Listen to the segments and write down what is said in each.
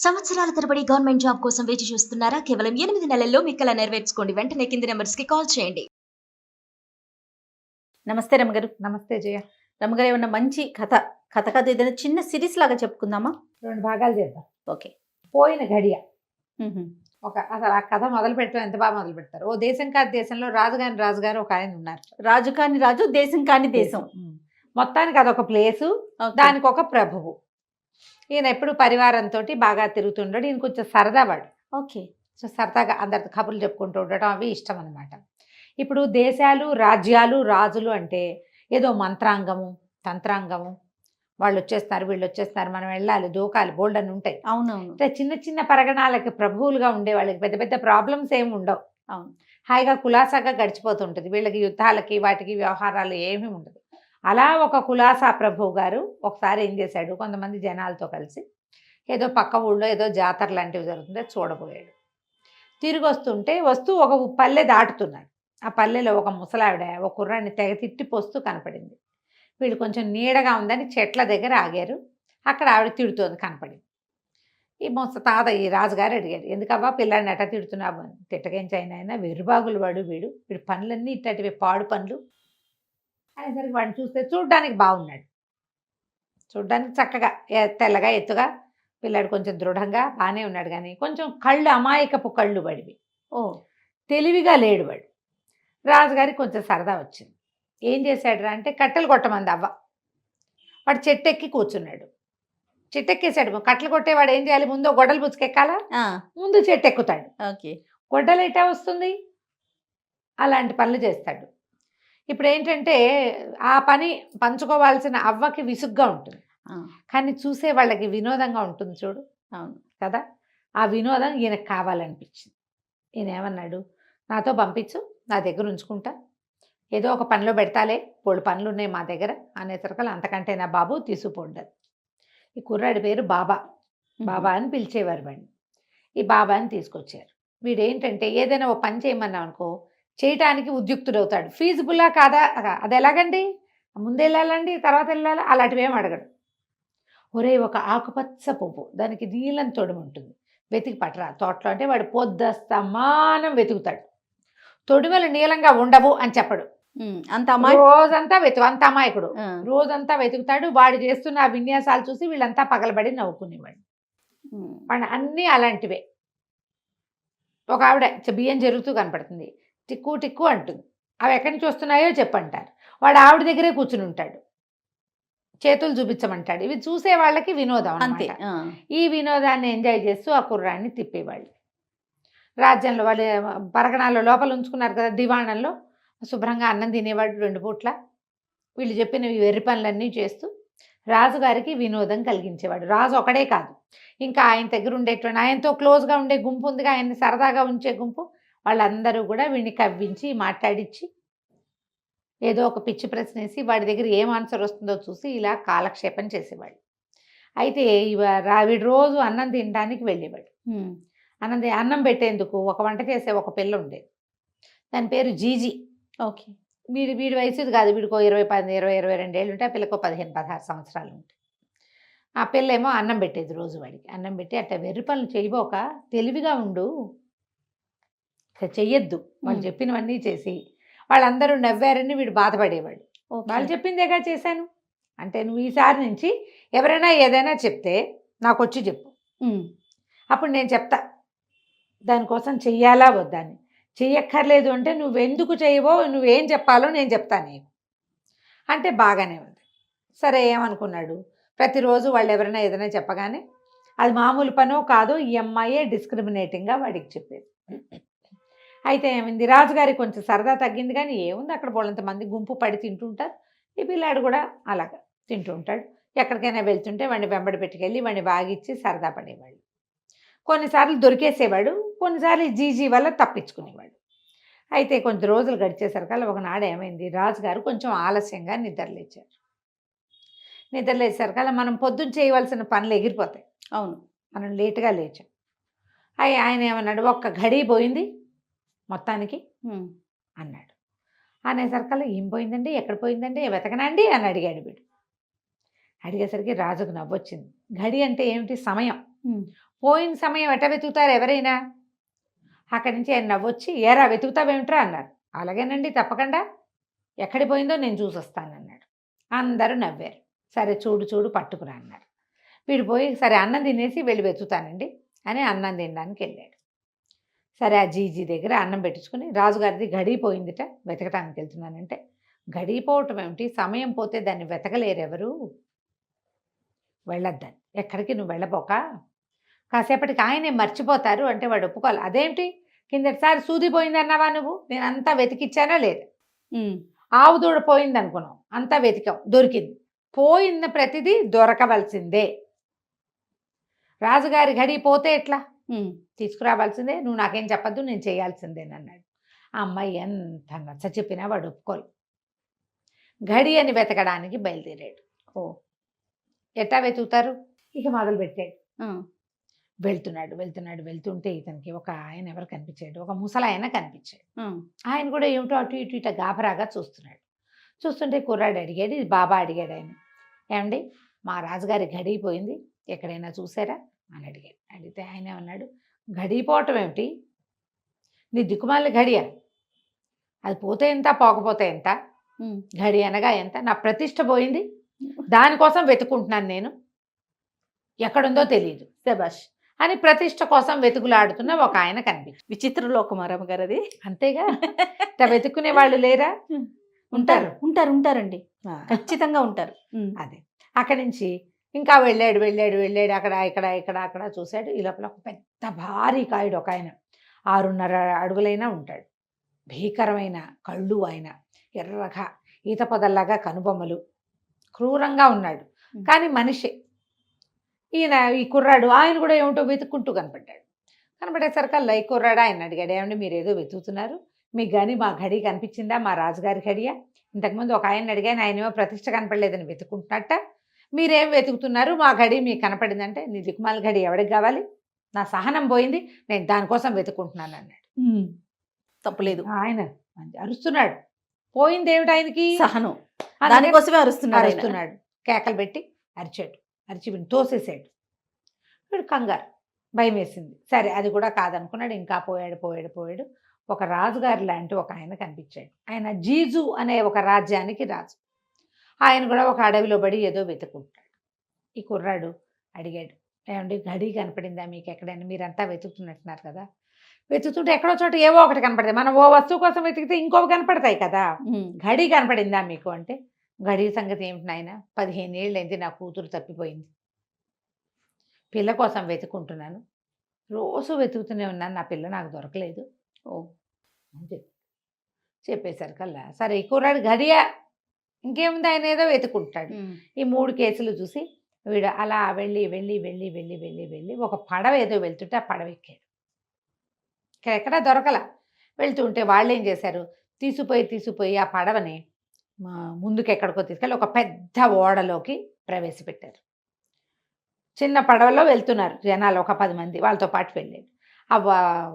సంవత్సరాల తరబడి government job కోసం వేచి చూస్తున్నారా? కేవలం ఎనిమిది నెలల్లో మీ కల నెరవేర్చుకోండి. వెంటనే కింది నెంబర్స్కి కాల్ చేయండి. నమస్తే రమగారు. నమస్తే జయ. రమగారు ఏమన్నా మంచి కథ కథ కథ ఏదైనా చిన్న సిరీస్ లాగా చెప్పుకుందామా? రెండు భాగాలు చేద్దాం. ఓకే. పోయిన గడియ ఒక అసలు ఆ కథ మొదలు పెట్టడం ఎంత బాగా మొదలు పెడతారు? ఓ దేశం కాదు దేశంలో రాజుగారి రాజుగారు ఒక ఆయన ఉన్నారు. రాజు కాని రాజు దేశం కాని దేశం. మొత్తానికి అదొక ప్లేసు. దానికి ఒక ప్రభువు. ఈయన ఎప్పుడు పరివారంతో బాగా తిరుగుతుంటాడు ఈయన కొంచెం సరదా వాడు. ఓకే. సో సరదాగా అందరితో కబుర్లు చెప్పుకుంటూ ఉండటం అవి ఇష్టం అనమాట ఇప్పుడు దేశాలు రాజ్యాలు రాజులు అంటే ఏదో మంత్రాంగము తంత్రాంగము. వాళ్ళు వచ్చేస్తారు వీళ్ళు వచ్చేస్తారు మనం వెళ్ళాలి దూకాలి బోల్డ్ అని ఉంటాయి. అవునవును. అంటే చిన్న చిన్న పరగణాలకి ప్రభువులుగా ఉండే వాళ్ళకి పెద్ద పెద్ద ప్రాబ్లమ్స్ ఏమి ఉండవు. అవును. హాయిగా కులాసాగా గడిచిపోతుంటుంది. వీళ్ళకి యుద్ధాలకి వాటికి వ్యవహారాలు ఏమీ ఉండదు. అలా ఒక కులాసా ప్రభువు గారు ఒకసారి ఏం చేశాడు కొంతమంది జనాలతో కలిసి ఏదో పక్క ఊళ్ళో ఏదో జాతర లాంటివి జరుగుతుందో చూడబోయాడు. తిరిగి వస్తుంటే వస్తూ ఒక పల్లె దాటుతున్నాడు. ఆ పల్లెలో ఒక ముసలావిడ ఒక కుర్రాన్ని తెగ తిట్టిపోస్తూ కనపడింది. వీళ్ళు కొంచెం నీడగా ఉందని చెట్ల దగ్గర ఆగారు. అక్కడ ఆవిడ తిడుతోంది కనపడింది. ఈ ముస తాత ఈ రాజుగారు అడిగారు ఎందుకబ్బా పిల్లాడిని ఎట్టా తిడుతున్నావు? అని తిట్టకించైనా అయినా వాడు వీడు. వీడు పనులన్నీ ఇట్టటివి పాడు పనులు. అనేసరికి వాడిని చూస్తే చూడ్డానికి బాగున్నాడు. చూడ్డానికి చక్కగా తెల్లగా ఎత్తుగా పిల్లాడు కొంచెం దృఢంగా బాగానే ఉన్నాడు కానీ కొంచెం కళ్ళు అమాయకపు కళ్ళు వాడివి. ఓ. తెలివిగా లేడు వాడు. రాజుగారికి కొంచెం సరదా వచ్చింది. ఏం చేశాడు అంటే కట్టెలు కొట్టమంది అవ్వ. వాడు చెట్టు ఎక్కి కూర్చున్నాడు. చెట్టు ఎక్కేసాడు కట్టెలు కొట్టేవాడు ఏం చేయాలి? ముందు గొడవలు పుచ్చుకెక్కాలా? ముందు చెట్టు ఎక్కుతాడు ఓకే. గొడ్డలు ఎట్టా వస్తుంది? అలాంటి పనులు చేస్తాడు. ఇప్పుడు ఏంటంటే ఆ పని పంచుకోవాల్సిన అవ్వకి విసుగ్గా ఉంటుంది. కానీ చూసే వాళ్ళకి వినోదంగా ఉంటుంది చూడు. అవును. కదా? ఆ వినోదం ఈయనకు కావాలనిపించింది. ఈయన ఏమన్నాడు నాతో పంపించు నా దగ్గర ఉంచుకుంటా. ఏదో ఒక పనిలో పెడతాలే బోళ్ళు పనులు ఉన్నాయి మా దగ్గర. అనేసరికలు అంతకంటే నా బాబు? తీసుకుపోండదు ఈ కుర్రాడి పేరు బాబా. బాబా అని పిలిచేవారు వాడిని. ఈ బాబాని తీసుకొచ్చారు. వీడు ఏంటంటే ఏదైనా ఓ పని చేయమన్నాం అనుకో చేయటానికి ఉద్యుక్తుడవుతాడు. ఫీజిబుల్లా కాదా? అది ఎలాగండి? ముందు వెళ్ళాలండి తర్వాత వెళ్ళాలా? అలాంటివి ఏం అడగడు. ఒరే ఒక ఆకుపచ్చ పువ్వు దానికి నీలం తొడుము ఉంటుంది వెతికి పట్టరా తోటలో అంటే వాడు పొద్దస్తమానం వెతుకుతాడు. తొడిమలు నీలంగా ఉండవు అని చెప్పడు. అంత అమ్మాయి రోజంతా వెతుకు అంత అమాయకుడు. రోజంతా వెతుకుతాడు వాడు చేస్తున్న ఆ విన్యాసాలు చూసి వీళ్ళంతా పగలబడి నవ్వుకునేవాడు. వాడు అన్నీ అలాంటివే. ఒక ఆవిడ బియ్యం జరుగుతూ కనపడుతుంది. టిక్కు టిక్కు అంటుంది. అవి ఎక్కడి నుంచి వస్తున్నాయో చెప్పంటారు. వాడు ఆవిడ దగ్గరే కూర్చుని ఉంటాడు. చేతులు చూపించమంటాడు. ఇవి చూసే వాళ్ళకి వినోదం అంతే ఈ వినోదాన్ని ఎంజాయ్ చేస్తూ ఆ కుర్రాన్ని తిప్పేవాళ్ళు. రాజ్యంలో వాళ్ళు పరగణాల్లో లోపల ఉంచుకున్నారు కదా దివాణంలో. శుభ్రంగా అన్నం తినేవాడు రెండు పూట్ల. వీళ్ళు చెప్పిన వెర్రి పనులన్నీ చేస్తూ రాజుగారికి వినోదం కలిగించేవాడు. రాజు ఒకడే కాదు. ఇంకా ఆయన దగ్గర ఉండేటువంటి ఆయనతో క్లోజ్గా ఉండే గుంపు ఉందిగా ఆయన్ని సరదాగా ఉంచే గుంపు. వాళ్ళందరూ కూడా వీడిని కవ్వించి మాట్లాడించి ఏదో ఒక పిచ్చి ప్రశ్న వేసి వాడి దగ్గర ఏం ఆన్సర్ వస్తుందో చూసి ఇలా కాలక్షేపం చేసేవాడు అయితే వీడు రోజు అన్నం తినడానికి వెళ్ళేవాడు అన్నం అన్నం పెట్టేందుకు ఒక వంట చేసే ఒక పిల్ల ఉండేది. దాని పేరు జీజీ. ఓకే. వీడి వీడి వయసు కాదు వీడికో ఇరవై పది ఇరవై ఇరవై రెండేళ్ళు ఉంటే ఆ పిల్లకో పదిహేను పదహారు సంవత్సరాలు ఉంటాయి. ఆ పిల్ల ఏమో అన్నం పెట్టేది రోజు వాడికి. అన్నం పెట్టి అట్లా వెర్రి పనులు చేయబోక తెలివిగా ఉండు. చెయ్యొద్దు. వాళ్ళు. చెప్పినవన్నీ చేసి వాళ్ళందరూ నవ్వారని వీడు బాధపడేవాడు. వాళ్ళు చెప్పిందేగా చేశాను? అంటే నువ్వు ఈసారి నుంచి ఎవరైనా ఏదైనా చెప్తే నాకు వచ్చి చెప్పు అప్పుడు నేను చెప్తా. దానికోసం చెయ్యాలా వద్దా అని. చెయ్యక్కర్లేదు అంటే నువ్వెందుకు చేయవో నువ్వేం చెప్పాలో నేను చెప్తాను నీకు. అంటే బాగానే ఉంది. సరే ఏమనుకున్నాడు? ప్రతిరోజు వాళ్ళు ఎవరైనా ఏదైనా చెప్పగానే అది మామూలు పనో కాదో ఈ అమ్మాయే డిస్క్రిమినేటింగ్గా వాడికి చెప్పేది. అయితే ఏమైంది? రాజుగారికి కొంచెం సరదా తగ్గింది కానీ ఏముంది? అక్కడ బోళ్ళంత మంది గుంపు పడి తింటుంటారు. ఈ పిల్లాడు కూడా అలాగా తింటూ ఉంటాడు. ఎక్కడికైనా వెళ్తుంటే వాడిని వెంబడి పెట్టుకెళ్ళి వాడిని బాగిచ్చి సరదా పడేవాళ్ళు. కొన్నిసార్లు దొరికేసేవాడు కొన్నిసార్లు జీజీ వల్ల తప్పించుకునేవాడు. అయితే కొంచెం రోజులు గడిచేసరికల్లా ఒకనాడు ఏమైంది? రాజుగారు కొంచెం ఆలస్యంగా నిద్రలేచారు. నిద్రలేసరికల్లా మనం పొద్దున్న చేయవలసిన పనులు ఎగిరిపోతాయి. అవును. మనం లేటుగా లేచాం. అయ్యి ఆయన ఏమన్నాడు? ఒక్క గడి పోయింది. మొత్తానికి అన్నాడు. అనేసరికల్లా ఏం పోయిందండి? ఎక్కడ పోయిందండి? వెతకనండి? అని అడిగాడు వీడు. అడిగేసరికి రాజుకు నవ్వొచ్చింది. గడి అంటే ఏమిటి? సమయం. పోయిన సమయం ఎట వెతుకుతారు ఎవరైనా? అక్కడి నుంచి ఆయన నవ్వొచ్చి ఏరా వెతుకుతావేమిట్రా? అన్నారు. అలాగేనండి తప్పకుండా. ఎక్కడి పోయిందో నేను చూసొస్తానన్నాడు. అందరూ నవ్వారు. సరే చూడు చూడు పట్టుకురా అన్నారు. వీడు పోయి సరే అన్నం తినేసి వెళ్ళి వెతుకుతానండి అని అన్నం తినడానికి వెళ్ళాడు సరే ఆ జీజీ దగ్గర అన్నం పెట్టించుకుని రాజుగారిది గడిపోయిందిట వెతకటానికి వెళ్తున్నానంటే. గడిపోవటం ఏమిటి? సమయం పోతే దాన్ని వెతకలేరు ఎవరు వెళ్ళొద్దని. ఎక్కడికి నువ్వు వెళ్ళబోక? కాసేపటికి ఆయనే మర్చిపోతారు అంటే వాడు ఒప్పుకోవాలి. అదేమిటి? కిందటిసారి సూది పోయిందన్నావా నువ్వు? నేను అంతా వెతికిచ్చానా లేదు? ఆవు దూడ పోయింది అనుకున్నాం అంతా వెతికాం దొరికింది. పోయిన ప్రతిదీ దొరకవలసిందే. రాజుగారి గడి పోతే ఎట్లా? తీసుకురావాల్సిందే. నువ్వు నాకేం చెప్పద్దు నేను చేయాల్సిందేనన్నాడు ఆ అమ్మాయి ఎంత నచ్చ చెప్పినా వాడు ఒప్పుకోలు. గడి అని వెతకడానికి బయలుదేరాడు. ఓ! ఎట్టా వెతుకుతారు? ఇక మొదలు పెట్టాడు. వెళ్తున్నాడు వెళ్తున్నాడు వెళ్తుంటే ఇతనికి ఒక ఆయన ఎవరు కనిపించాడు? ఒక ముసలాయన కనిపించాడు. ఆయన కూడా ఏమిటో అటు ఇటు ఇట గాబరాగా చూస్తున్నాడు. చూస్తుంటే కుర్రాడు అడిగాడు ఇది బాబా అడిగాడు ఆయన. ఏమండి మా రాజుగారి గడిపోయింది ఎక్కడైనా చూసారా అని అడిగాడు. అడిగితే ఆయన ఏమన్నాడు? గడిపోవటం ఏమిటి నీ దిక్కుమాల గడియ అది పోతే ఎంత పోకపోతే ఎంత? గడి అనగా ఎంత? నా ప్రతిష్ట పోయింది. దానికోసం వెతుకుంటున్నాను నేను. ఎక్కడుందో తెలియదు శబాష్ అని ప్రతిష్ట కోసం వెతుకులాడుతున్న ఒక ఆయన కనిపించాడు. విచిత్ర లోకమారమ్మ గారు అది. అంతేగా? ఇట్లా వెతుక్కునే వాళ్ళు లేరా? ఉంటారు. ఉంటారు. ఉంటారండి. ఖచ్చితంగా ఉంటారు. అదే. అక్కడి నుంచి ఇంకా వెళ్ళాడు వెళ్ళాడు వెళ్ళాడు. అక్కడ ఇక్కడ ఇక్కడ అక్కడ చూశాడు. ఈ లోపల ఒక పెద్ద భారీ కాయుడు ఒక ఆయన. ఆరున్నర అడుగులైనా ఉంటాడు. భీకరమైన కళ్ళు ఆయన. ఎర్రగా ఈత పొదల్లాగా కనుబొమ్మలు. క్రూరంగా ఉన్నాడు. కానీ మనిషి. ఈయన ఈ కుర్రాడు ఆయన కూడా ఏమిటో వెతుక్కుంటూ కనపడ్డాడు. కనపడేసరికల్లా ఈ కుర్రాడు? ఆయన అడిగాడు. ఏమండి మీరు ఏదో వెతుకుతున్నారు? మీకు కానీ మా గడి కనిపించిందా? మా రాజుగారి గడియా ఇంతకుముందు ఒక ఆయన అడిగాను. ఆయన ఏమో ప్రతిష్ట కనపడలేదని వెతుకుంటున్నట్ట మీరేం వెతుకుతున్నారు? మా గడి మీకు కనపడిందంటే నీ దిక్కుమాల గడి ఎవరికి కావాలి? నా సహనం పోయింది నేను దానికోసం వెతుకుంటున్నాను అన్నాడు. తప్పులేదు. ఆయన అరుస్తున్నాడు. పోయింది ఏమిటి ఆయనకి? సహనం. దానికోసమే అరుస్తున్నాడు. అరుస్తున్నాడు. కేకలు పెట్టి అరిచాడు. అరిచి తోసేసాడు. వీడు కంగారు. భయం వేసింది. సరే అది కూడా కాదనుకున్నాడు. ఇంకా పోయాడు పోయాడు పోయాడు. ఒక రాజుగారి లాంటి ఒక ఆయన కనిపించాడు. ఆయన జీజు అనే ఒక రాజ్యానికి రాజు. ఆయన కూడా ఒక అడవిలో పడి ఏదో వెతుకుంటాడు ఈ కుర్రాడు అడిగాడు ఏమండి గడి కనపడిందా మీకు ఎక్కడైనా? మీరంతా వెతుకుతున్నట్టున్నారు కదా. వెతుకుతుంటే ఎక్కడో చోట ఏవో ఒకటి కనపడతాయి. మనం ఓ వస్తువు కోసం వెతికితే ఇంకోవి కనపడతాయి కదా. గడి కనపడిందా మీకు అంటే గడి సంగతి ఏమిటి నాయన? పదిహేను ఏళ్ళైంది నా కూతురు తప్పిపోయింది. పిల్ల కోసం వెతుకుంటున్నాను రోజు వెతుకుతూనే ఉన్నాను. నా పిల్ల నాకు దొరకలేదు. ఓ. అని చెప్పి చెప్పేసరికల్లా సరే ఈ కుర్రాడు గడియా ఇంకేముంది ఆయన ఏదో వెతుకుంటాడు ఈ మూడు కేసులు చూసి వీడు అలా వెళ్ళి వెళ్ళి వెళ్ళి వెళ్ళి వెళ్ళి వెళ్ళి ఒక పడవ ఏదో వెళ్తుంటే ఆ పడవ ఎక్కాడు. ఇక్కడ ఎక్కడా దొరకల. వెళ్తుంటే వాళ్ళు ఏం చేశారు? తీసుకుపోయి తీసుకుపోయి ఆ పడవని ముందుకు ఎక్కడికో తీసుకెళ్ళి ఒక పెద్ద ఓడలోకి ప్రవేశపెట్టారు. చిన్న పడవలో వెళ్తున్నారు జనాలు ఒక పది మంది వాళ్ళతో పాటు వెళ్ళాడు ఆ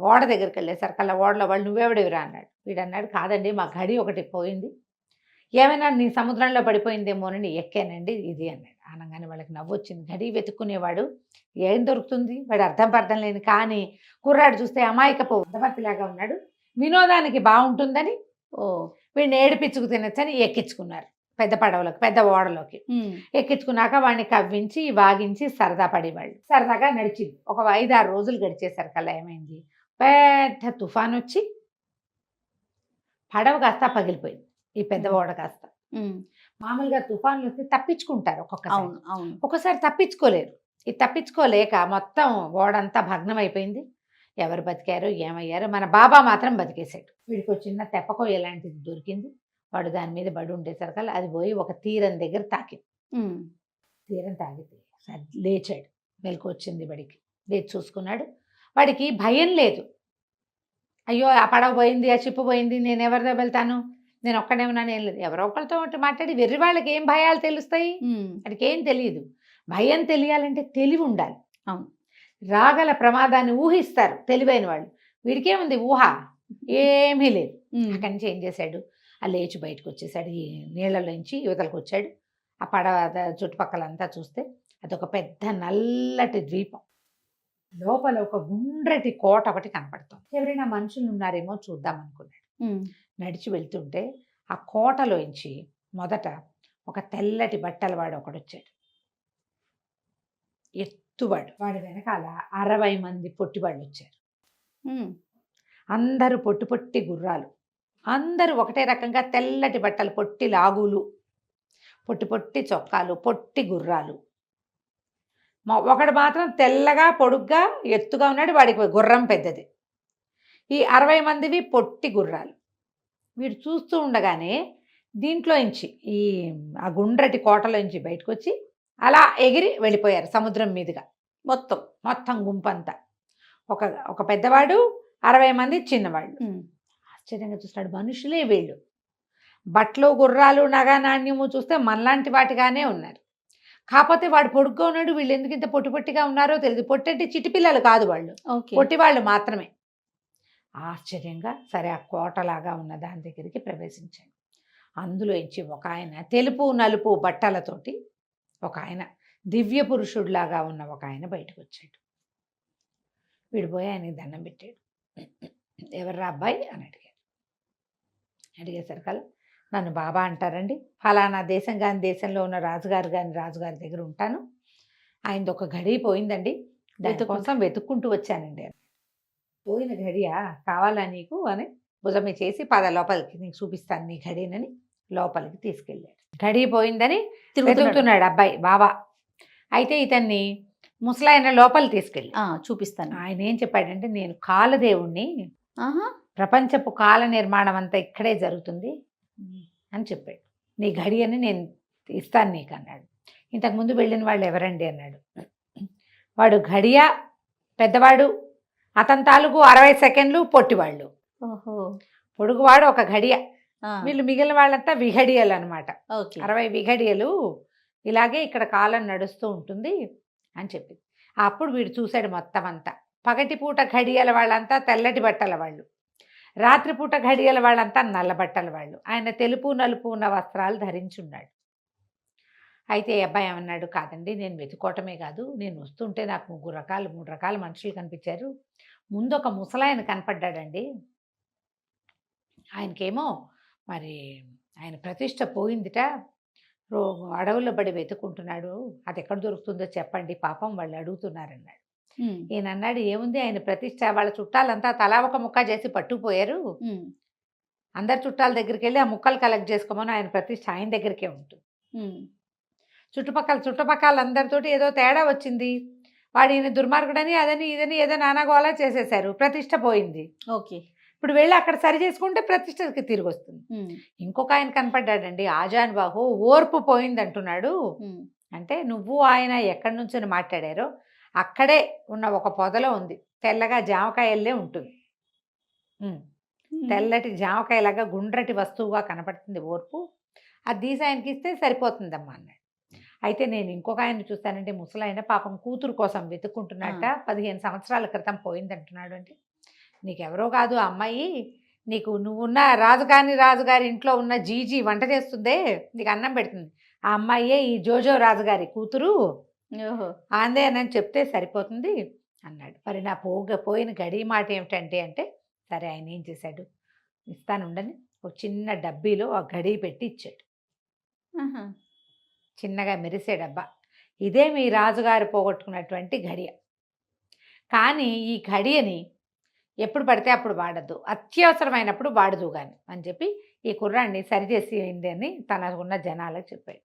ఓడ దగ్గరికి వెళ్ళేసరికి అలా ఓడలో వాళ్ళు నువ్వెవడివిరా? అన్నాడు. వీడు అన్నాడు కాదండి మా గడి ఒకటి పోయింది. ఏమైనా నీ సముద్రంలో పడిపోయిందేమోనని ఎక్కానండి ఇది అన్నాడు అనగానే వాళ్ళకి నవ్వు వచ్చింది గడి వెతుక్కునేవాడు ఏం దొరుకుతుంది? వాడు అర్థం పర్థం లేని కానీ కుర్రాడు చూస్తే అమాయకపు ఉద్దమతిలాగా ఉన్నాడు. వినోదానికి బాగుంటుందని ఓ వీడిని ఏడిపించుకు తినొచ్చని ఎక్కించుకున్నారు పెద్ద పడవలోకి పెద్ద ఓడలోకి. ఎక్కించుకున్నాక వాడిని కవ్వించి వాగించి సరదా పడేవాళ్ళు. సరదాగా నడిచింది. ఒక ఐదారు రోజులు గడిచేసరికల్లా ఏమైంది? పెద్ద తుఫాన్ వచ్చి పడవ కాస్త పగిలిపోయింది. ఈ పెద్ద ఓడ కాస్త. మామూలుగా తుఫాన్లు వస్తే తప్పించుకుంటారు ఒక్కొక్కసారి. అవును అవును. ఒక్కొక్కసారి తప్పించుకోలేరు. ఇది తప్పించుకోలేక మొత్తం ఓడంతా భగ్నం అయిపోయింది ఎవరు బతికారో ఏమయ్యారో మన బాబా మాత్రం బతికేశాడు. వీడికి చిన్న తెప్పకో ఎలాంటిది దొరికింది. వాడు దాని మీద పడి ఉండేసరికల్లా అది పోయి ఒక తీరం దగ్గర తాకింది. తీరం సరే లేచాడు. మెలకు వచ్చింది వాడికి లేచి చూసుకున్నాడు. వాడికి భయం లేదు. అయ్యో ఆ పడవ పోయింది ఆ చిప్పు పోయింది నేను ఎవరితో వెళ్తాను? నేను ఒక్కడే ఉన్నాను ఏం లేదు. ఎవరో ఒకరితో మాట్లాడి వెర్రి వాళ్ళకి ఏం భయాలు తెలుస్తాయి? వాడికి ఏం తెలియదు భయం తెలియాలంటే తెలివి ఉండాలి. అవును. రాగల ప్రమాదాన్ని ఊహిస్తారు తెలివైన వాళ్ళు. వీడికేముంది ఊహ? ఏమీ లేదు. అక్కడి నుంచి ఏం చేశాడు? ఆ లేచి బయటకు వచ్చేసాడు ఈ నీళ్ళలోంచి యువతలకు వచ్చాడు ఆ పడవ చుట్టుపక్కలంతా చూస్తే అదొక పెద్ద నల్లటి ద్వీపం. లోపల ఒక గుండ్రటి కోట ఒకటి కనపడుతుంది. ఎవరైనా మనుషులు ఉన్నారేమో చూద్దాం అనుకున్నాడు. నడిచి వెళ్తుంటే ఆ కోటలోంచి మొదట ఒక తెల్లటి బట్టల వాడు ఒకడు వచ్చాడు ఎత్తువాడు. వాడి వెనకాల అరవై మంది పొట్టివాళ్ళు వచ్చారు. అందరూ పొట్టి పొట్టి గుర్రాలు. అందరూ ఒకటే రకంగా తెల్లటి బట్టలు పొట్టి లాగులు పొట్టి పొట్టి చొక్కాలు పొట్టి గుర్రాలు. ఒకడు మాత్రం తెల్లగా పొడుగ్గా ఎత్తుగా ఉన్నాడు. వాడికి గుర్రం పెద్దది. ఈ అరవై మందివి పొట్టి గుర్రాలు. వీడు చూస్తూ ఉండగానే దీంట్లోంచి ఈ ఆ గుండ్రటి కోటలోంచి బయటకు వచ్చి అలా ఎగిరి వెళ్ళిపోయారు సముద్రం మీదుగా. మొత్తం మొత్తం గుంపంతా. ఒక ఒక పెద్దవాడు అరవై మంది చిన్నవాళ్ళు. ఆశ్చర్యంగా చూస్తున్నాడు మనుషులే వీళ్ళు. బట్టలు గుర్రాలు నగ నాణ్యము చూస్తే మనలాంటి వాటిగానే ఉన్నారు. కాకపోతే వాడు పొడుగ్గా ఉన్నాడు వీళ్ళు ఎందుకు ఇంత పొట్టి పొట్టిగా ఉన్నారో తెలియదు పొట్టంటే చిట్టి పిల్లలు కాదు వాళ్ళు. పొట్టి వాళ్ళు మాత్రమే. ఆశ్చర్యంగా సరే ఆ కోటలాగా ఉన్న దాని దగ్గరికి ప్రవేశించాడు అందులో ఇచ్చి ఒక ఆయన తెలుపు నలుపు బట్టలతోటి ఒక ఆయన దివ్య పురుషుడిలాగా ఉన్న ఒక ఆయన బయటకు వచ్చాడు. వీడు పోయి ఆయనకి దండం పెట్టాడు. ఎవర్రా అబ్బాయి? అని అడిగాడు. అడిగేసరికల్లా నన్ను బాబా అంటారండి. ఫలానా దేశం కాని దేశంలో ఉన్న రాజుగారు కాని రాజుగారి దగ్గర ఉంటాను. ఆయనది ఒక గడి పోయిందండి. దానికోసం వెతుక్కుంటూ వచ్చానండి. పోయిన గడియా కావాలా నీకు అని భుజమే చేసి పద లోపలికి నీకు చూపిస్తాను నీ గడినని లోపలికి తీసుకెళ్ళాడు. గడి పోయిందని తిరుగుతున్నాడు. అబ్బాయి బాబా అయితే ఇతన్ని ముసలాయన లోపలికి తీసుకెళ్ళి చూపిస్తాను. ఆయన ఏం చెప్పాడంటే నేను కాలదేవుణ్ణి ఆహా. ప్రపంచపు కాల నిర్మాణం అంతా ఇక్కడే జరుగుతుంది అని చెప్పాడు. నీ గడి అని నేను ఇస్తాను నీకు అన్నాడు. ఇంతకుముందు వెళ్ళిన వాళ్ళు ఎవరండి? అన్నాడు. వాడు గడియ పెద్దవాడు అతని తాలూకు అరవై సెకండ్లు పొట్టివాళ్ళు. పొడుగువాడు ఒక గడియ ఆ, వీళ్ళు మిగిలిన వాళ్ళంతా విఘడియలు అనమాట అరవై విఘడియలు ఇలాగే ఇక్కడ కాలం నడుస్తూ ఉంటుంది అని చెప్పింది అప్పుడు వీడు చూశాడు మొత్తం అంతా. పగటిపూట ఘడియల వాళ్ళంతా తెల్లటి బట్టల వాళ్ళు. రాత్రిపూట ఘడియల వాళ్ళంతా నల్ల బట్టల వాళ్ళు. ఆయన తెలుపు నలుపు ఉన్న వస్త్రాలు ధరించి ఉన్నాడు అయితే అబ్బాయి ఏమన్నాడు కాదండి నేను వెతుకోవటమే కాదు నేను వస్తుంటే నాకు ముగ్గురు రకాలు మూడు రకాల మనుషులు కనిపించారు. ముందు ఒక ముసలాయన కనపడ్డాడండి. ఆయనకేమో మరి ఆయన ప్రతిష్ట పోయిందిట. రో అడవుల్లో పడి వెతుకుంటున్నాడు అది ఎక్కడ దొరుకుతుందో చెప్పండి పాపం వాళ్ళు అడుగుతున్నారన్నాడు. ఈయన అన్నాడు ఏముంది ఆయన ప్రతిష్ట? వాళ్ళ చుట్టాలంతా తలా ఒక ముక్క చేసి పట్టుకుపోయారు. అందరి చుట్టాల దగ్గరికి వెళ్ళి ఆ ముక్కలు కలెక్ట్ చేసుకోమని ఆయన ప్రతిష్ట ఆయన దగ్గరికే ఉంటుంది చుట్టుపక్కల చుట్టుపక్కల అందరితోటి ఏదో తేడా వచ్చింది. వాడు ఈయన దుర్మార్గుడని అదని ఇదని ఏదో నానాగోలా చేసేశారు. ప్రతిష్ట పోయింది. ఓకే. ఇప్పుడు వెళ్ళి అక్కడ సరి చేసుకుంటే ప్రతిష్టకి తిరిగి వస్తుంది ఇంకొక ఆయన కనపడ్డాడండి ఆజాన్ బాహు ఓర్పు పోయింది అంటున్నాడు. అంటే నువ్వు ఆయన ఎక్కడి నుంచి మాట్లాడారో అక్కడే ఉన్న ఒక పొదలో ఉంది. తెల్లగా జామకాయల్లే ఉంటుంది. తెల్లటి జామకాయలాగా గుండ్రటి వస్తువుగా కనపడుతుంది ఓర్పు. అది తీసి ఆయనకి ఇస్తే సరిపోతుందమ్మా అన్నాడు. అయితే నేను ఇంకొక ఆయన చూస్తానంటే ముసలాయన పాపం కూతురు కోసం వెతుక్కుంటున్నట్ట పదిహేను సంవత్సరాల క్రితం పోయిందంటున్నాడు అంటే నీకెవరో కాదు ఆ అమ్మాయి నీకు నువ్వున్న రాజుగాని రాజుగారి ఇంట్లో ఉన్న జీజీ వంట చేస్తుందే నీకు అన్నం పెడుతుంది. ఆ అమ్మాయే ఈ జోజో రాజుగారి కూతురు ఓహో. ఆందే అని చెప్తే సరిపోతుంది అన్నాడు. మరి నా పోగ పోయిన గడి మాట ఏమిటంటే అంటే సరే ఆయన ఏం చేశాడు? ఇస్తానుండని ఒక చిన్న డబ్బీలో ఆ గడి పెట్టి ఇచ్చాడు. చిన్నగా మెరిసే డబ్బా ఇదే మీ రాజుగారు పోగొట్టుకున్నటువంటి గడియ కానీ ఈ గడియని ఎప్పుడు పడితే అప్పుడు వాడద్దు. అత్యవసరమైనప్పుడు వాడదు కానీ అని చెప్పి ఈ కుర్రాన్ని సరిచేసి ఏంటి అని తనకున్న జనాలకు చెప్పాడు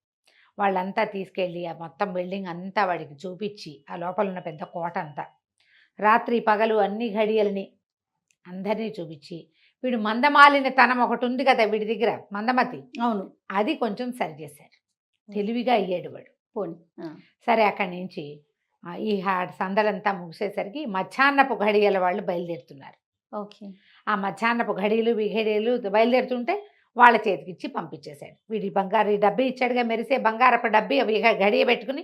వాళ్ళంతా తీసుకెళ్ళి ఆ మొత్తం బిల్డింగ్ అంతా వాడికి చూపించి ఆ లోపల ఉన్న పెద్ద కోట అంతా. రాత్రి పగలు అన్ని ఘడియలని అందరినీ చూపించి వీడు మందమాలిన తనం ఒకటి ఉంది కదా వీడి దగ్గర మందమతి? అవును. అది కొంచెం సరిచేశారు. తెలివిగా అయ్యాడు వాడు. పోనీ సరే అక్కడి నుంచి ఈ సందడంతా ముగిసేసరికి మధ్యాహ్నపు ఘడియల వాళ్ళు బయలుదేరుతున్నారు. ఓకే. ఆ మధ్యాహ్నపు ఘడియలు విఘడియలు బయలుదేరుతుంటే వాళ్ళ చేతికి ఇచ్చి పంపించేశాడు. వీడి బంగారు ఈ డబ్బీ ఇచ్చాడుగా మెరిసే బంగారపు డబ్బీ గడియ పెట్టుకుని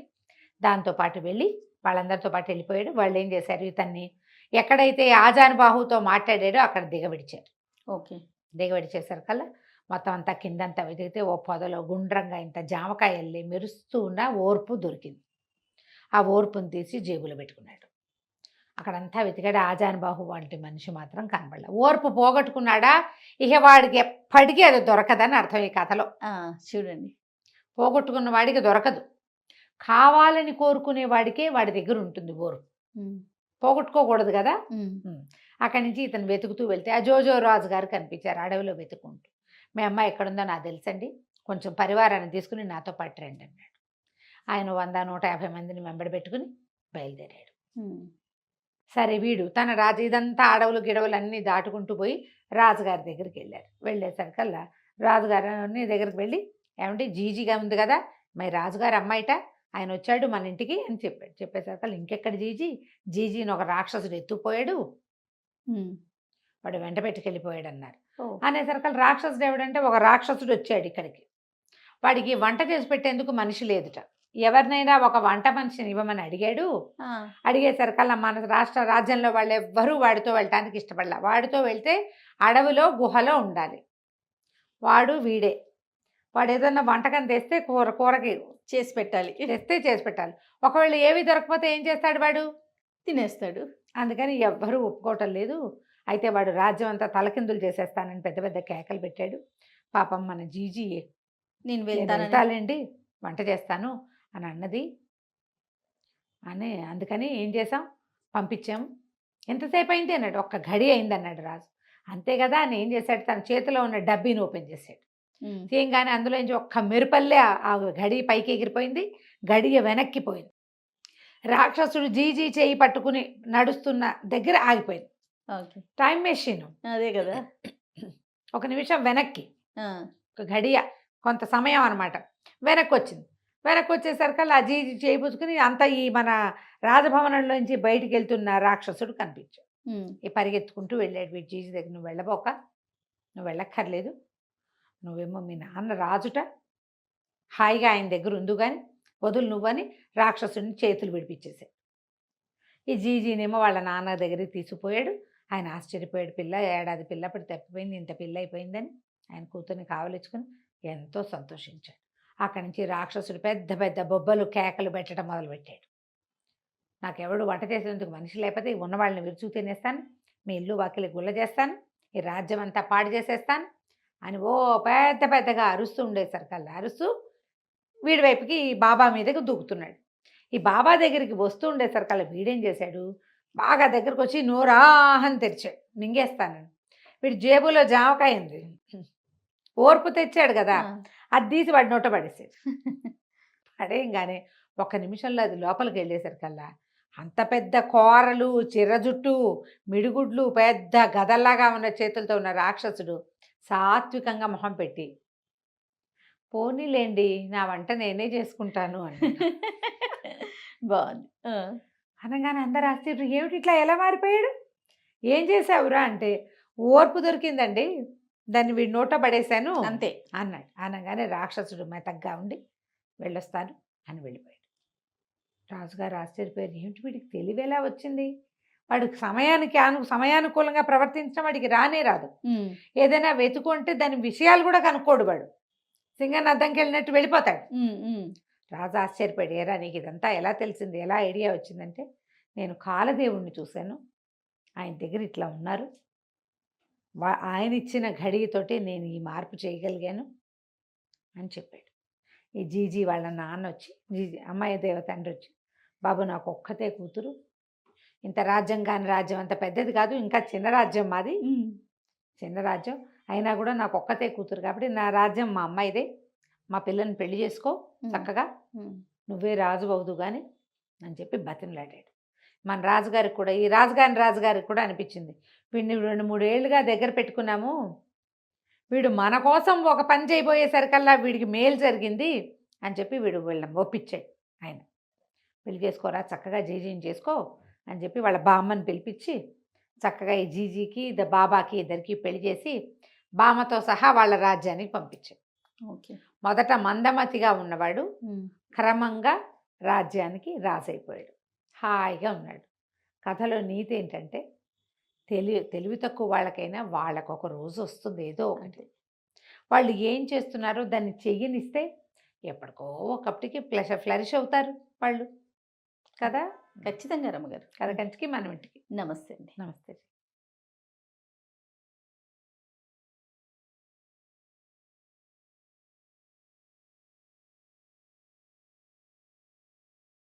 దాంతో పాటు వెళ్ళి వాళ్ళందరితో పాటు వెళ్ళిపోయాడు. వాళ్ళు ఏం చేశారు? ఇతన్ని ఎక్కడైతే ఆజాన్ బాహుతో మాట్లాడాడో అక్కడ దిగబడిచారు ఓకే. దిగబడిచేసరికల్లా మొత్తం అంతా కిందంతా వెతికితే ఓ పొదలో గుండ్రంగా ఇంత జామకాయ వెళ్ళి మెరుస్తూ ఉన్న ఓర్పు దొరికింది. ఆ ఓర్పును తీసి జేబులో పెట్టుకున్నాడు. అక్కడంతా వెతికాడు ఆజానుబాహు వంటి మనిషి మాత్రం కనబడలే. ఓర్పు పోగొట్టుకున్నాడా? ఇక వాడికి ఎప్పటికీ అది దొరకదని అర్థం ఈ కథలో. చూడండి. పోగొట్టుకున్న వాడికి దొరకదు. కావాలని కోరుకునే వాడికే వాడి దగ్గర ఉంటుంది ఓర్పు. పోగొట్టుకోకూడదు కదా? అక్కడి నుంచి ఇతను వెతుకుతూ వెళ్తే ఆ జోజో రాజు గారు కనిపించారు అడవిలో వెతుకుంటూ మీ అమ్మాయి ఎక్కడుందో నాకు తెలుసండి. కొంచెం పరివారాన్ని తీసుకుని నాతో పాటు రండి అన్నాడు. ఆయన వంద నూట యాభై మందిని వెంబడి పెట్టుకుని బయలుదేరాడు. సరే వీడు తన రాజు ఇదంతా అడవులు గిడవలు అన్నీ దాటుకుంటూ పోయి రాజుగారి దగ్గరికి వెళ్ళారు వెళ్ళేసరికల్లా రాజుగారు దగ్గరికి వెళ్ళి ఏమంటే జీజీగా ఉంది కదా మరి రాజుగారి అమ్మాయిట? ఆయన వచ్చాడు మన ఇంటికి అని చెప్పాడు. చెప్పేసరికల్లా ఇంకెక్కడ జీజీ? జీజీని ఒక రాక్షసుడు ఎత్తుపోయాడు. వాడు వెంట పెట్టుకెళ్ళిపోయాడు అన్నారు అనేసరికి రాక్షసుడు ఎవడంటే ఒక రాక్షసుడు వచ్చాడు ఇక్కడికి. వాడికి వంట చేసి పెట్టేందుకు మనిషి లేదుట. ఎవరినైనా ఒక వంట మనిషిని ఇవ్వమని అడిగాడు. అడిగేసరికల్లా మన రాష్ట్ర రాజ్యంలో వాళ్ళు ఎవ్వరూ వాడితో వెళ్ళటానికి ఇష్టపడలే. వాడితో వెళ్తే అడవిలో గుహలో ఉండాలి. వాడు వీడే. వాడు ఏదన్నా వంటకం తెస్తే కూర కూరకి చేసి పెట్టాలి. తెస్తే చేసి పెట్టాలి. ఒకవేళ ఏవి దొరకపోతే ఏం చేస్తాడు వాడు? తినేస్తాడు. అందుకని ఎవ్వరూ ఒప్పుకోవటం లేదు. అయితే వాడు రాజ్యం అంతా తలకిందులు చేసేస్తానని పెద్ద పెద్ద కేకలు పెట్టాడు. పాపం మన జీజీ నేను "నేను వెళ్తానని వెళ్తాలేండి వంట చేస్తాను అని అన్నది. అని అందుకని ఏం చేసాం పంపించాం. ఎంతసేపు అయింది? అన్నాడు. ఒక్క గడి అయింది అన్నాడు రాజు. అంతే కదా అని ఏం చేశాడు? తన చేతిలో ఉన్న డబ్బీని ఓపెన్ చేశాడు. తీయంగానే అందులో నుంచి ఒక్క మెరుపల్లే ఆ- గడి పైకి ఎగిరిపోయింది. గడియ వెనక్కిపోయింది రాక్షసుడు జీజీ చేయి పట్టుకుని నడుస్తున్న దగ్గర ఆగిపోయింది. Time machine. అదే కదా. ఒక నిమిషం వెనక్కి. ఒక గడియ కొంత సమయం అనమాట వెనక్కి వచ్చింది వెనక్కి వచ్చేసరికల్లా ఆ జీజీ చేయి పుచ్చుకుని అంత ఈ మన రాజభవనంలోంచి బయటికి వెళ్తున్న రాక్షసుడు కనిపించాడు. ఈ పరిగెత్తుకుంటూ వెళ్ళాడు. వీడి జీజీ దగ్గర నువ్వు వెళ్ళబోక. నువ్వు వెళ్ళక్కర్లేదు. నువ్వేమో మీ నాన్న రాజుట. హాయిగా ఆయన దగ్గర ఉండు కానీ వదులు నువ్వని రాక్షసుడిని చేతులు విడిపించేసాడు ఈ జీజీనేమో వాళ్ళ నాన్న దగ్గరికి తీసుకుపోయాడు. ఆయన ఆశ్చర్యపోయాడు పిల్ల ఏడాది పిల్ల అప్పుడు తప్పిపోయింది ఇంత పిల్ల అయిపోయిందని ఆయన కూతుర్ని కావలించుకుని ఎంతో సంతోషించాడు. అక్కడి నుంచి రాక్షసుడు పెద్ద పెద్ద బొబ్బలు కేకలు పెట్టడం మొదలుపెట్టాడు. నాకెవడు వంట చేసేందుకు మనిషి లేకపోతే ఉన్న వాళ్ళని విరుచుకు తినేస్తాను మీ ఇల్లు వాకిలి గుల్ల చేస్తాను ఈ రాజ్యం అంతా పాడు చేసేస్తాను అని ఓ పెద్ద పెద్దగా అరుస్తూ ఉండేసరికల్లా అరుస్తూ వీడి వైపుకి ఈ బాబా మీదకి దూకుతున్నాడు. ఈ బాబా దగ్గరికి వస్తూ ఉండేసరికల్లా వీడేం చేశాడు? బాగా దగ్గరకు వచ్చి నోరాహని తెరిచాడు. మింగేస్తానని. వీడి జేబులో జామకాయ ఉంది. ఓర్పు తెచ్చాడు కదా అది తీసి వాడి నోట పడేసాడు పడేయంగానే ఒక్క నిమిషంలో అది లోపలికి వెళ్ళేసరికల్లా అంత పెద్ద కూరలు చిర్ర జుట్టు మిడిగుడ్లు పెద్ద గదల్లాగా ఉన్న చేతులతో ఉన్న రాక్షసుడు సాత్వికంగా మొహం పెట్టి పోనీలేండి నా వంట నేనే చేసుకుంటాను అని బాగుంది. అనగానే అందరు ఆశ్చర్యం. ఏమిటి ఇట్లా ఎలా మారిపోయాడు? ఏం చేసావురా అంటే ఓర్పు దొరికిందండి. దాన్ని వీడి నోట పడేశాను అంతే. అన్నాడు. అనగానే రాక్షసుడు మెతగ్గా ఉండి వెళ్ళొస్తాను అని వెళ్ళిపోయాడు. రాజుగారు ఆశ్చర్యపోయారు. ఏమిటి వీడికి తెలివేలా వచ్చింది? వాడికి సమయానికి అను సమయానుకూలంగా ప్రవర్తించడం వాడికి రానే రాదు. ఏదైనా వెతుకుంటే దాని విషయాలు కూడా కనుక్కోడు వాడు. సింగన్ అద్దంకి వెళ్ళినట్టు వెళ్ళిపోతాడు. రాజు ఆశ్చర్యపోయాడు ఏరా నీకు ఇదంతా ఎలా తెలిసింది? ఎలా ఐడియా వచ్చిందంటే నేను కాలదేవుణ్ణి చూశాను. ఆయన దగ్గర ఇట్లా ఉన్నారు. వా- ఆయన ఇచ్చిన ఘడియతోటి నేను ఈ మార్పు చేయగలిగాను అని చెప్పాడు. ఈ జీజీ వాళ్ళ నాన్న వచ్చి జీజీ అమ్మాయి దేవ తండ్రి వచ్చి బాబు నాకు ఒక్కతే కూతురు. ఇంత రాజ్యం కాని రాజ్యం అంత పెద్దది కాదు ఇంకా చిన్న రాజ్యం మాది. చిన్న రాజ్యం. అయినా కూడా నాకు ఒక్కతే కూతురు కాబట్టి నా రాజ్యం మా అమ్మాయిదే. మా పిల్లని పెళ్ళి చేసుకో చక్కగా. నువ్వే రాజు అవుదు కానీ అని చెప్పి బతిమలాడాడు. మన రాజుగారికి కూడా ఈ రాజుగారి రాజుగారికి కూడా అనిపించింది. వీడిని రెండు మూడు ఏళ్ళుగా దగ్గర పెట్టుకున్నాము. వీడు మన కోసం ఒక పని చేయబోయేసరికల్లా వీడికి మేలు జరిగింది అని చెప్పి వీడు వీళ్ళని ఒప్పించాడు ఆయన. పెళ్ళి చేసుకోరా చక్కగా జీజీని చేసుకో అని చెప్పి వాళ్ళ బామ్మని పిలిపించి చక్కగా ఈ జీజీకి ద బాబాకి ఇద్దరికి పెళ్ళి చేసి బామ్మతో సహా వాళ్ళ రాజ్యానికి పంపించాడు. ఓకే. మొదట మందమతిగా ఉన్నవాడు క్రమంగా రాజ్యానికి రాసైపోయాడు హాయిగా ఉన్నాడు. కథలో నీతి ఏంటంటే తెలివి తెలివి తక్కువ వాళ్ళకైనా వాళ్ళకు ఒక రోజు వస్తుంది ఏదో ఒకటి. వాళ్ళు ఏం చేస్తున్నారో దాన్ని చెయ్యనిస్తే ఎప్పటికో ఒకప్పటికి ప్లష ఫ్లరిష్ అవుతారు వాళ్ళు. కదా? ఖచ్చితంగా రమ్మగారు. కథ కంచికి మనం ఇంటికి. నమస్తే అండి. నమస్తే.